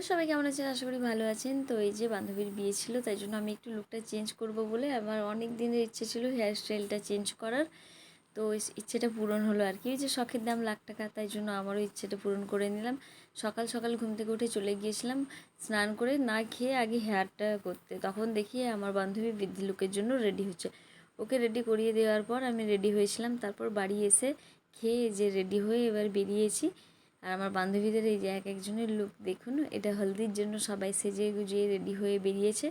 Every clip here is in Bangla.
হ্যালো, সবাই কেমন আছেন? আশা করি ভালো আছেন। তো এই যে বান্ধবীর বিয়ে ছিল, তাই জন্য আমি একটু লুকটা চেঞ্জ করব বলে আমার অনেক দিনের ইচ্ছে ছিল হেয়ার স্টাইলটা চেঞ্জ করার। তো ইচ্ছেটা পূরণ হলো আর কি। যে শখের দাম লাখ টাকা, তাই জন্য আমারও ইচ্ছেটা পূরণ করে নিলাম। সকাল সকাল ঘুম থেকে উঠে চলে গিয়েছিলাম স্নান করে, না খেয়ে আগে হেয়ারটা করতে। তখন দেখি আমার বান্ধবী বৃদ্ধি লুকের জন্য রেডি হচ্ছে। ওকে রেডি করিয়ে দেওয়ার পর আমি রেডি হয়েছিলাম। তারপর বাড়ি এসে খেয়ে যে রেডি হয়ে এবার বেরিয়েছি। আর আমার বান্ধবীদের এই যে এক একজনের লুক দেখুন, এটা হলদির জন্য সবাই সেজে গুজিয়ে রেডি হয়ে বেরিয়েছে।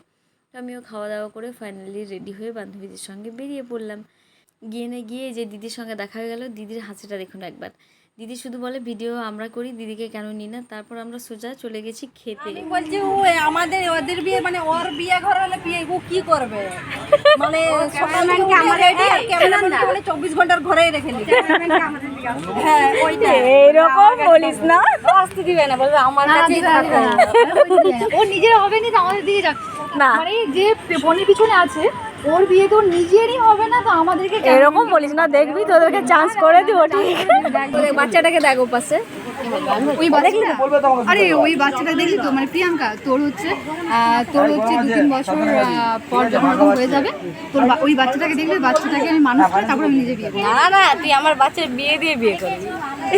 তো আমিও খাওয়া দাওয়া করে ফাইনালি রেডি হয়ে বান্ধবীদের সঙ্গে বেরিয়ে পড়লাম। গিয়ে না গিয়ে যে দিদির সঙ্গে দেখা গেল, দিদির হাসিটা দেখুন একবার। দিদি শুধু বলে ভিডিও আমরা করি দিদিকে কেন নিই না? তারপর আমরা সোজা চলে গেছি খেতে। বলছি ও আমাদের ওদের বিয়ে মানে ওর বিয়ে ঘর হলে বিয়ে ও কি করবে? মানে চব্বিশ ঘণ্টার ঘরেই রেখে নি হ্যাঁ ওইটা এরকম বলিস না? আসতে দিবে না বলবে আমার কাছেই থাকো। ও নিজের হবে না তো আমাদের দিকে যাচ্ছে না। মানে যে বোনের পিছনে আছে ওর বিয়ে তো নিজেরই হবে না তো আমাদেরকে এরকম বলিস না দেখবি তোদেরকে চান্স করে দিব ঠিক? বাচ্চাটাকে দেখো পাশে ওই বাচ্চাটা? আরে ওই বাচ্চাটা দেখলি তো? মানে প্রিয়াঙ্কা তোর হচ্ছে আহ, তোর হচ্ছে দু তিন বছর আহ, পর যখন ওরকম হয়ে যাবে তোর ওই বাচ্চাটাকে দেখলে বাচ্চাটাকে আমি মানুষ করে তারপর আমি নিজে বিয়ে না না তুই আমার বাচ্চার বিয়ে দিয়ে বিয়ে করবি।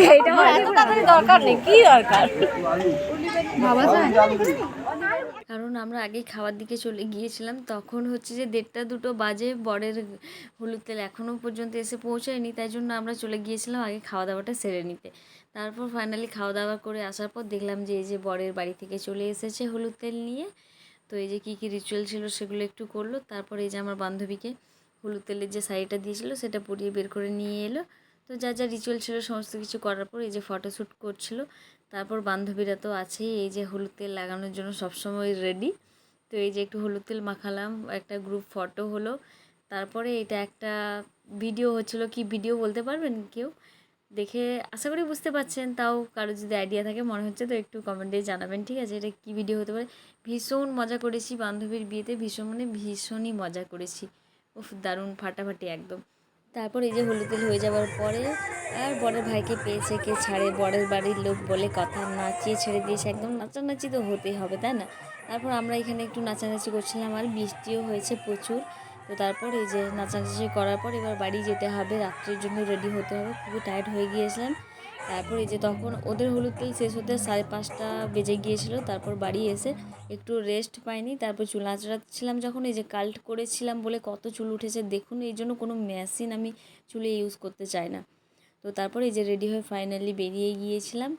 এইটা এত তাড়াতাড়ি দরকার নেই কি দরকার? ভাবা যায়? কারণ আমরা আগেই খাওয়ার দিকে চলে গিয়েছিলাম, তখন হচ্ছে যে দেড়টা দুটো বাজে, বরের হলুদ তেল এখনও পর্যন্ত এসে পৌঁছায়নি, তাই জন্য আমরা চলে গিয়েছিলাম আগে খাওয়া দাওয়াটা সেরে নিতে। তারপর ফাইনালি খাওয়া দাওয়া করে আসার পর দেখলাম যে এই যে বরের বাড়ি থেকে চলে এসেছে হলুদ তেল নিয়ে, তো এই যে কী কী রিচুয়াল ছিল সেগুলো একটু করল, তারপর এই যে আমার বান্ধবীকে হলুদ তেলের যে শাড়িটা দিয়েছিল সেটা পরিয়ে বের করে নিয়ে এলো। তো যা যা রিচুয়াল ছিল, সমস্ত কিছু করার পর এই যে ফটোশ্যুট করছিল তারপর বান্ধবীরা তো আছেই, এই যে হলুদ তেল লাগানোর জন্য সবসময় রেডি তো এই যে একটু হলুদ তেল মাখালাম, একটা গ্রুপ ফটো হলো। তারপরে এটা একটা ভিডিও হচ্ছিল, কি ভিডিও বলতে পারবেন কেউ? দেখে আশা করি বুঝতে পারছেন, তাও কারও যদি আইডিয়া থাকে, মনে হচ্ছে তো একটু কমেন্টে জানাবেন, ঠিক আছে? এটা কী ভিডিও হতে পারে? ভীষণ মজা করেছি বান্ধবীর বিয়েতে, ভীষণ মানে ভীষণই মজা করেছি। উফ, দারুণ, ফাটাফাটি একদম। তারপর এই যে হলুদ তেল হয়ে যাওয়ার পরে আর বরের ভাইকে পেয়েছে কে ছাড়ে, বরের বাড়ির লোক বলে কথা, নাচিয়ে ছেড়ে দিয়েছে একদম নাচানাচি তো হতেই হবে, তাই না? তারপর আমরা এখানে একটু নাচানাচি করছিলাম আর বৃষ্টিও হয়েছে প্রচুর। তো তারপর এই যে নাচানাচি করার পর এবার বাড়ি যেতে হবে, রাত্রের জন্য রেডি হতে হবে, খুবই টায়ার্ড হয়ে গিয়েছিলাম। তারপর যে তখন ওদের হলুদ তেল শেষ হতে সাড়ে পাঁচটা বেজে গিয়েছিল, তারপর বাড়ি এসে একটু রেস্ট পাইনি, তারপর চুল আঁচড়াচ্ছিলাম যখন, এই যে কাল্ট করেছিলাম বলে কত চুল উঠেছে দেখুন, এই জন্য কোনো মেশিন আমি চুলে ইউজ করতে চাই না। তো তারপর এই যে রেডি হয়ে ফাইনালি বেরিয়ে গিয়েছিলাম,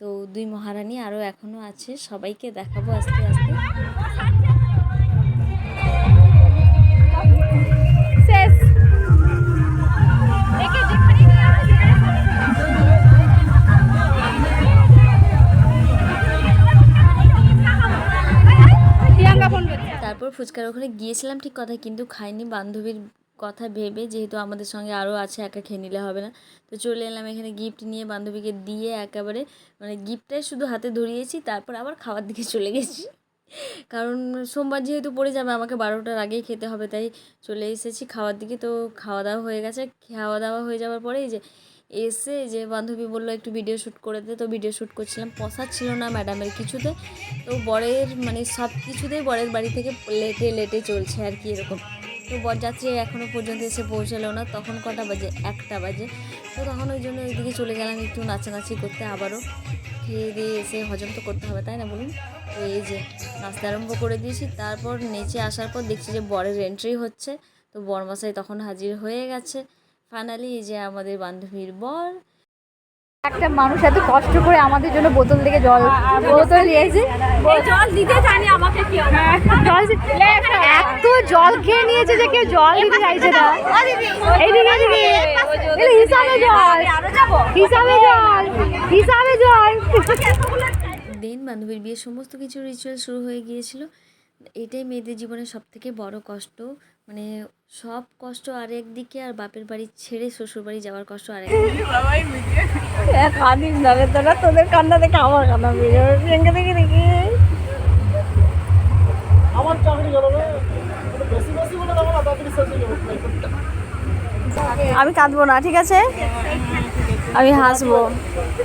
তো দুই মহারানী আরও এখনও আছে, সবাইকে দেখাবো আস্তে আস্তে। তারপর ফুচকার ওখানে গিয়েছিলাম ঠিক কথা কিন্তু খাইনি। বান্ধবীর কথা ভেবে যেহেতু আমাদের সঙ্গে আরও আছে, একা খেয়ে নিলে হবে না। তো চলে এলাম এখানে গিফট নিয়ে বান্ধবীকে দিয়ে একেবারে মানে গিফটটাই শুধু হাতে ধরিয়েছি, তারপর আবার খাওয়ার দিকে চলে গেছি। কারণ সোমবার যেহেতু পড়ে যাবে, আমাকে বারোটার আগেই খেতে হবে, তাই চলে এসেছি খাওয়ার দিকে। তো খাওয়া দাওয়া হয়ে গেছে। খাওয়া দাওয়া হয়ে যাওয়ার পরেই যে এসে যে বান্ধবী বলল, একটু ভিডিও শ্যুট করে দে। তো ভিডিও শ্যুট করছিলাম। পসাচ্ছিল না ম্যাডামের কিছুতে। তো বরের মানে সব কিছুতেই বরের বাড়ি থেকে লেটে লেটে চলছে আর কি এরকম। তো বরযাত্রী এখনও পর্যন্ত এসে পৌঁছালো না। তখন কটা বাজে? একটা বাজে। তো তখন ওই জন্য ওইদিকে চলে গেলাম একটু নাচানাচি করতে আবারও। খেয়ে দিয়ে এসে হজম তো করতে হবে, তাই না বলুন? তো এই যে নাচতে আরম্ভ করে দিয়েছি। তারপর নেচে আসার পর দেখছি যে বরের এন্ট্রি হচ্ছে। তো বরমশাই তখন হাজির হয়ে গেছে। ফাইনালি এই যে আমাদের বান্ধবীর বর। একটা মানুষ এত কষ্ট করে আমাদের জন্য বোতল থেকে জল বোতল নিয়েছে জল দিতে জানি আমাকে কি জল এত জল খেয়ে নিয়েছে যে কেউ জল দিতে চাইছে না। এইদিকে এইদিকে এই হিসাবে জল। হিসাবে জল। হিসাবে জল। দেন বান্ধবীর বিয়ের সমস্ত কিছু রিচুয়াল শুরু হয়ে গিয়েছিল। এটাই মেয়েদের জীবনের সব থেকে বড় কষ্ট। মানে সব কষ্ট আর একদিকে আর বাপের বাড়ি ছেড়ে শ্বশুর বাড়ি যাওয়ার কষ্ট আরেক কাঁদিস না রে তোরা তোদের কান্না দেখে আমার কান্না প্রিয়াঙ্কা দেখে দেখি। আমি কাঁদবো না ঠিক আছে? আমি হাসবো।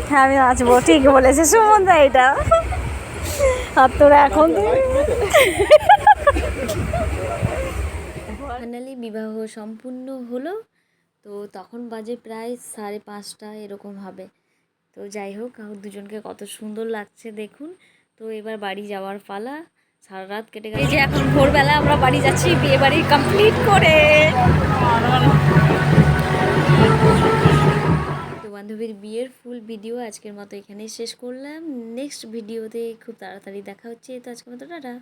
হ্যাঁ আমি হাসবো ঠিক বলেছে সুমন দা এটা। আর তোরা এখন? ফাইনালি বিবাহ সম্পূর্ণ হলো, তো তখন বাজে প্রায় সাড়ে পাঁচটা এরকম হবে। তো যাই হোক দুজনকে কত সুন্দর লাগছে দেখুন। তো এবার বাড়ি যাওয়ার পালা, সারা রাত কেটে গেছে যে এখন ভোরবেলা আমরা বাড়ি যাচ্ছি, বিয়ে বাড়ি কমপ্লিট করে। তো বান্ধবীর বিয়ের ফুল ভিডিও আজকের মতো এখানেই শেষ করলাম। নেক্সট ভিডিওতে খুব তাড়াতাড়ি দেখা হচ্ছে, তো আজকের মতো টাটা।